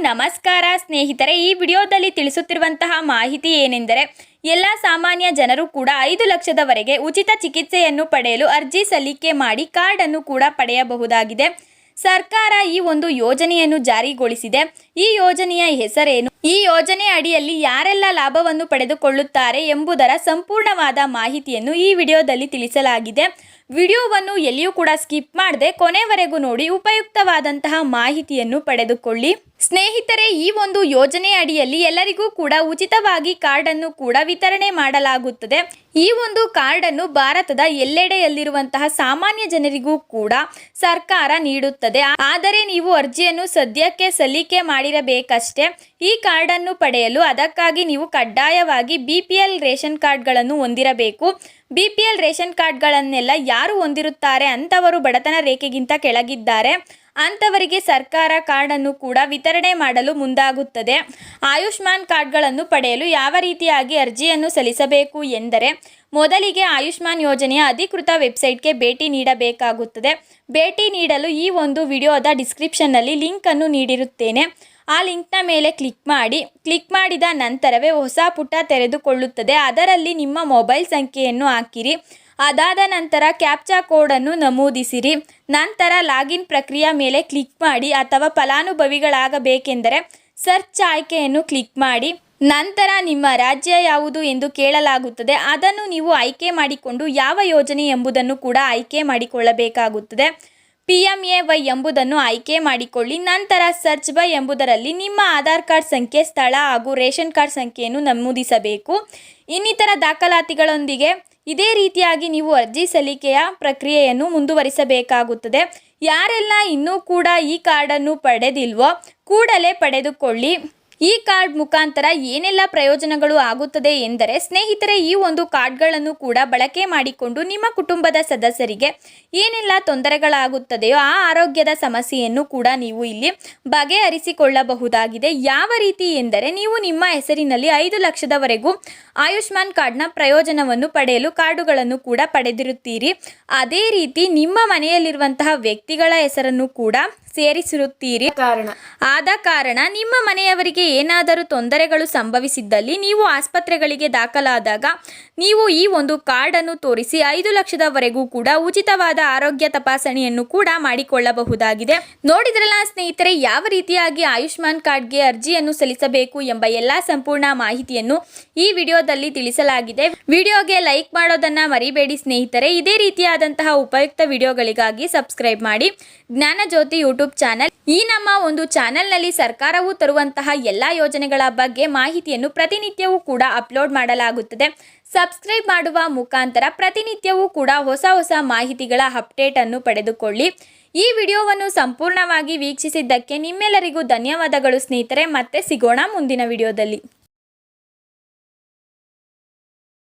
ನಮಸ್ಕಾರ ಸ್ನೇಹಿತರೆ, ಈ ವಿಡಿಯೋದಲ್ಲಿ ತಿಳಿಸುತ್ತಿರುವಂತಹ ಮಾಹಿತಿ ಏನೆಂದರೆ, ಎಲ್ಲ ಸಾಮಾನ್ಯ ಜನರು ಕೂಡ ಐದು ಲಕ್ಷದವರೆಗೆ ಉಚಿತ ಚಿಕಿತ್ಸೆಯನ್ನು ಪಡೆಯಲು ಅರ್ಜಿ ಸಲ್ಲಿಕೆ ಮಾಡಿ ಕಾರ್ಡನ್ನು ಕೂಡ ಪಡೆಯಬಹುದಾಗಿದೆ. ಸರ್ಕಾರ ಈ ಒಂದು ಯೋಜನೆಯನ್ನು ಜಾರಿಗೊಳಿಸಿದೆ. ಈ ಯೋಜನೆಯ ಹೆಸರೇನು? ಈ ಯೋಜನೆ ಅಡಿಯಲ್ಲಿ ಯಾರೆಲ್ಲ ಲಾಭವನ್ನು ಪಡೆದುಕೊಳ್ಳುತ್ತಾರೆ ಎಂಬುದರ ಸಂಪೂರ್ಣವಾದ ಮಾಹಿತಿಯನ್ನು ಈ ವಿಡಿಯೋದಲ್ಲಿ ತಿಳಿಸಲಾಗಿದೆ. ವಿಡಿಯೋವನ್ನು ಎಲ್ಲಿಯೂ ಕೂಡ ಸ್ಕಿಪ್ ಮಾಡದೆ ಕೊನೆವರೆಗೂ ನೋಡಿ, ಉಪಯುಕ್ತವಾದಂತಹ ಮಾಹಿತಿಯನ್ನು ಪಡೆದುಕೊಳ್ಳಿ. ಸ್ನೇಹಿತರೆ, ಈ ಒಂದು ಯೋಜನೆ ಅಡಿಯಲ್ಲಿ ಎಲ್ಲರಿಗೂ ಕೂಡ ಉಚಿತವಾಗಿ ಕಾರ್ಡನ್ನು ಕೂಡ ವಿತರಣೆ ಮಾಡಲಾಗುತ್ತದೆ. ಈ ಒಂದು ಕಾರ್ಡನ್ನು ಭಾರತದ ಎಲ್ಲೆಡೆಯಲ್ಲಿರುವಂತಹ ಸಾಮಾನ್ಯ ಜನರಿಗೂ ಕೂಡ ಸರ್ಕಾರ ನೀಡುತ್ತದೆ. ಆದರೆ ನೀವು ಅರ್ಜಿಯನ್ನು ಸದ್ಯಕ್ಕೆ ಸಲ್ಲಿಕೆ ಮಾಡಿರಬೇಕಷ್ಟೇ. ಈ ಕಾರ್ಡನ್ನು ಪಡೆಯಲು ಅದಕ್ಕಾಗಿ ನೀವು ಕಡ್ಡಾಯವಾಗಿ ಬಿ ಪಿ ಎಲ್ ರೇಷನ್ ಕಾರ್ಡ್ಗಳನ್ನು ಹೊಂದಿರಬೇಕು. ಬಿ ಪಿ ಎಲ್ ರೇಷನ್ ಕಾರ್ಡ್ಗಳನ್ನೆಲ್ಲ ಯಾರು ಹೊಂದಿರುತ್ತಾರೆ ಅಂಥವರು ಬಡತನ ರೇಖೆಗಿಂತ ಕೆಳಗಿದ್ದಾರೆ. ಅಂಥವರಿಗೆ ಸರ್ಕಾರ ಕಾರ್ಡನ್ನು ಕೂಡ ವಿತರಣೆ ಮಾಡಲು ಮುಂದಾಗುತ್ತದೆ. ಆಯುಷ್ಮಾನ್ ಕಾರ್ಡ್ಗಳನ್ನು ಪಡೆಯಲು ಯಾವ ರೀತಿಯಾಗಿ ಅರ್ಜಿಯನ್ನು ಸಲ್ಲಿಸಬೇಕು ಎಂದರೆ, ಮೊದಲಿಗೆ ಆಯುಷ್ಮಾನ್ ಯೋಜನೆಯ ಅಧಿಕೃತ ವೆಬ್ಸೈಟ್ಗೆ ಭೇಟಿ ನೀಡಬೇಕಾಗುತ್ತದೆ. ಭೇಟಿ ನೀಡಲು ಈ ಒಂದು ವಿಡಿಯೋದ ಡಿಸ್ಕ್ರಿಪ್ಷನ್ನಲ್ಲಿ ಲಿಂಕನ್ನು ನೀಡಿರುತ್ತೇನೆ. ಆ ಲಿಂಕ್ನ ಮೇಲೆ ಕ್ಲಿಕ್ ಮಾಡಿ, ಕ್ಲಿಕ್ ಮಾಡಿದ ನಂತರವೇ ಹೊಸ ಪುಟ ತೆರೆದುಕೊಳ್ಳುತ್ತದೆ. ಅದರಲ್ಲಿ ನಿಮ್ಮ ಮೊಬೈಲ್ ಸಂಖ್ಯೆಯನ್ನು ಹಾಕಿರಿ. ಅದಾದ ನಂತರ ಕ್ಯಾಪ್ಚಾ ಕೋಡನ್ನು ನಮೂದಿಸಿರಿ. ನಂತರ ಲಾಗಿನ್ ಪ್ರಕ್ರಿಯೆ ಮೇಲೆ ಕ್ಲಿಕ್ ಮಾಡಿ ಅಥವಾ ಫಲಾನುಭವಿಗಳಾಗಬೇಕೆಂದರೆ ಸರ್ಚ್ ಆಯ್ಕೆಯನ್ನು ಕ್ಲಿಕ್ ಮಾಡಿ. ನಂತರ ನಿಮ್ಮ ರಾಜ್ಯ ಯಾವುದು ಎಂದು ಕೇಳಲಾಗುತ್ತದೆ. ಅದನ್ನು ನೀವು ಆಯ್ಕೆ ಮಾಡಿಕೊಂಡು ಯಾವ ಯೋಜನೆ ಎಂಬುದನ್ನು ಕೂಡ ಆಯ್ಕೆ ಮಾಡಿಕೊಳ್ಳಬೇಕಾಗುತ್ತದೆ. ಪಿ ಎಂ ಎ ವೈ ಎಂಬುದನ್ನು ಆಯ್ಕೆ ಮಾಡಿಕೊಳ್ಳಿ. ನಂತರ ಸರ್ಚ್ ಬೈ ಎಂಬುದರಲ್ಲಿ ನಿಮ್ಮ ಆಧಾರ್ ಕಾರ್ಡ್ ಸಂಖ್ಯೆ, ಸ್ಥಳ ಹಾಗೂ ರೇಷನ್ ಕಾರ್ಡ್ ಸಂಖ್ಯೆಯನ್ನು ನಮೂದಿಸಬೇಕು. ಇನ್ನಿತರ ದಾಖಲಾತಿಗಳೊಂದಿಗೆ ಇದೇ ರೀತಿಯಾಗಿ ನೀವು ಅರ್ಜಿ ಸಲ್ಲಿಕೆಯ ಪ್ರಕ್ರಿಯೆಯನ್ನು ಮುಂದುವರಿಸಬೇಕಾಗುತ್ತದೆ. ಯಾರೆಲ್ಲ ಇನ್ನೂ ಕೂಡ ಈ ಕಾರ್ಡನ್ನು ಪಡೆದಿಲ್ವೋ ಕೂಡಲೇ ಪಡೆದುಕೊಳ್ಳಿ. ಈ ಕಾರ್ಡ್ ಮುಖಾಂತರ ಏನೆಲ್ಲ ಪ್ರಯೋಜನಗಳು ಆಗುತ್ತದೆ ಎಂದರೆ ಸ್ನೇಹಿತರೆ, ಈ ಒಂದು ಕಾರ್ಡ್ಗಳನ್ನು ಕೂಡ ಬಳಕೆ ಮಾಡಿಕೊಂಡು ನಿಮ್ಮ ಕುಟುಂಬದ ಸದಸ್ಯರಿಗೆ ಏನೆಲ್ಲ ತೊಂದರೆಗಳಾಗುತ್ತದೆಯೋ ಆ ಆರೋಗ್ಯದ ಸಮಸ್ಯೆಯನ್ನು ಕೂಡ ನೀವು ಇಲ್ಲಿ ಬಗೆಹರಿಸಿಕೊಳ್ಳಬಹುದಾಗಿದೆ. ಯಾವ ರೀತಿ ಎಂದರೆ ನೀವು ನಿಮ್ಮ ಹೆಸರಿನಲ್ಲಿ ಐದು ಲಕ್ಷದವರೆಗೂ ಆಯುಷ್ಮಾನ್ ಕಾರ್ಡ್ನ ಪ್ರಯೋಜನವನ್ನು ಪಡೆಯಲು ಕಾರ್ಡುಗಳನ್ನು ಕೂಡ ಪಡೆದಿರುತ್ತೀರಿ. ಅದೇ ರೀತಿ ನಿಮ್ಮ ಮನೆಯಲ್ಲಿರುವಂತಹ ವ್ಯಕ್ತಿಗಳ ಹೆಸರನ್ನು ಕೂಡ ಸೇರಿಸಿರುತ್ತೀರಿ. ಕಾರಣ. ಆದ ಕಾರಣ ನಿಮ್ಮ ಮನೆಯವರಿಗೆ ಏನಾದರೂ ತೊಂದರೆಗಳು ಸಂಭವಿಸಿದ್ದಲ್ಲಿ ನೀವು ಆಸ್ಪತ್ರೆಗಳಿಗೆ ದಾಖಲಾದಾಗ ನೀವು ಈ ಒಂದು ಕಾರ್ಡನ್ನು ತೋರಿಸಿ ಐದು ಲಕ್ಷದವರೆಗೂ ಕೂಡ ಉಚಿತವಾದ ಆರೋಗ್ಯ ತಪಾಸಣೆಯನ್ನು ಕೂಡ ಮಾಡಿಕೊಳ್ಳಬಹುದಾಗಿದೆ. ನೋಡಿದ್ರಲ್ಲ ಸ್ನೇಹಿತರೆ ಯಾವ ರೀತಿಯಾಗಿ ಆಯುಷ್ಮಾನ್ ಕಾರ್ಡ್ಗೆ ಅರ್ಜಿಯನ್ನು ಸಲ್ಲಿಸಬೇಕು ಎಂಬ ಎಲ್ಲಾ ಸಂಪೂರ್ಣ ಮಾಹಿತಿಯನ್ನು ಈ ವಿಡಿಯೋದಲ್ಲಿ ತಿಳಿಸಲಾಗಿದೆ. ವಿಡಿಯೋಗೆ ಲೈಕ್ ಮಾಡೋದನ್ನ ಮರಿಬೇಡಿ ಸ್ನೇಹಿತರೆ. ಇದೇ ರೀತಿಯಾದಂತಹ ಉಪಯುಕ್ತ ವಿಡಿಯೋಗಳಿಗಾಗಿ ಸಬ್ಸ್ಕ್ರೈಬ್ ಮಾಡಿ. Jnanajyoti YouTube channel. ಈ ನಮ್ಮ ಒಂದು ಚಾನೆಲ್ನಲ್ಲಿ ಸರ್ಕಾರವು ತರುವಂತಹ ಎಲ್ಲ ಯೋಜನೆಗಳ ಬಗ್ಗೆ ಮಾಹಿತಿಯನ್ನು ಪ್ರತಿನಿತ್ಯವೂ ಕೂಡ ಅಪ್ಲೋಡ್ ಮಾಡಲಾಗುತ್ತದೆ. ಸಬ್ಸ್ಕ್ರೈಬ್ ಮಾಡುವ ಮುಖಾಂತರ ಪ್ರತಿನಿತ್ಯವೂ ಕೂಡ ಹೊಸ ಹೊಸ ಮಾಹಿತಿಗಳ ಅಪ್ಡೇಟ್ ಅನ್ನು ಪಡೆದುಕೊಳ್ಳಿ. ಈ ವಿಡಿಯೋವನ್ನು ಸಂಪೂರ್ಣವಾಗಿ ವೀಕ್ಷಿಸಿದ್ದಕ್ಕೆ ನಿಮ್ಮೆಲ್ಲರಿಗೂ ಧನ್ಯವಾದಗಳು ಸ್ನೇಹಿತರೆ. ಮತ್ತೆ ಸಿಗೋಣ ಮುಂದಿನ ವಿಡಿಯೋದಲ್ಲಿ.